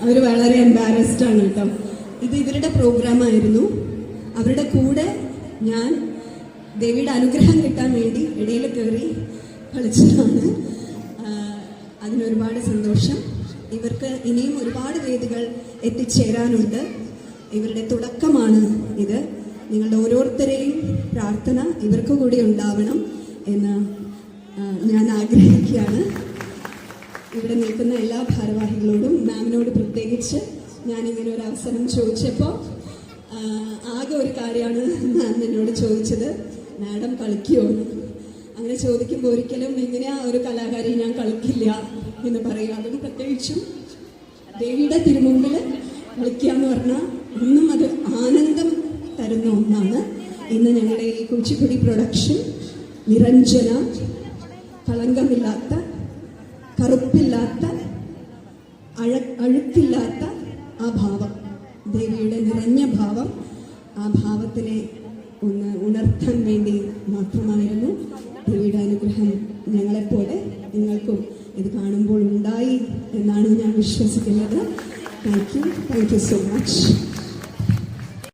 അവർ വളരെ എംബാരസ്ഡ് ആണ് കേട്ടോ. ഇത് ഇവരുടെ പ്രോഗ്രാം ആയിരുന്നു. അവരുടെ കൂടെ ഞാൻ ദേവിയുടെ അനുഗ്രഹം കിട്ടാൻ വേണ്ടി ഇടയിൽ കയറി കളിച്ചതാണ്. അതിനൊരുപാട് സന്തോഷം. ഇവർക്ക് ഇനിയും ഒരുപാട് വേദികൾ എത്തിച്ചേരാനുണ്ട്. ഇവരുടെ തുടക്കമാണ് ഇത്. നിങ്ങളുടെ ഓരോരുത്തരെയും പ്രാർത്ഥന ഇവർക്ക് കൂടി ഉണ്ടാവണം എന്ന് ഞാൻ ആഗ്രഹിക്കുകയാണ്. ഇവിടെ നിൽക്കുന്ന എല്ലാ ഭാരവാഹികളോടും മാമിനോട് പ്രത്യേകിച്ച് ഞാനിങ്ങനെ ഒരു അവസരം ചോദിച്ചപ്പോൾ ആകെ ഒരു കാര്യമാണ് മാം എന്നോട് ചോദിച്ചത്. മാഡം കളിക്കുമോ അങ്ങനെ ചോദിക്കുമ്പോൾ ഒരിക്കലും എങ്ങനെയാ ഒരു കലാകാരി ഞാൻ കളിക്കില്ല എന്ന് പറയുക അതും പ്രത്യേകിച്ചും ദേവിയുടെ തിരുമുമ്പിൽ കളിക്കുക എന്ന് പറഞ്ഞാൽ ഇന്നും അത് ആനന്ദം തരുന്ന ഒന്നാണ്. ഇന്ന് ഞങ്ങളുടെ ഈ കുച്ചിപ്പുടി പ്രൊഡക്ഷൻ നിരഞ്ജന കളങ്കമില്ലാത്ത കറുപ്പില്ലാത്ത അഴ അഴുക്കില്ലാത്ത ആ ഭാവം. ദേവിയുടെ നിറഞ്ഞ ഭാവം ആ ഭാവത്തിനെ ഒന്ന് ഉണർത്താൻ വേണ്ടി മാത്രമായിരുന്നു ദേവിയുടെ അനുഗ്രഹം ഞങ്ങളെപ്പോലെ നിങ്ങൾക്കും ഇത് കാണുമ്പോൾ ഉണ്ടായി എന്നാണ് ഞാൻ വിശ്വസിക്കുന്നത്. Thank you thank you so much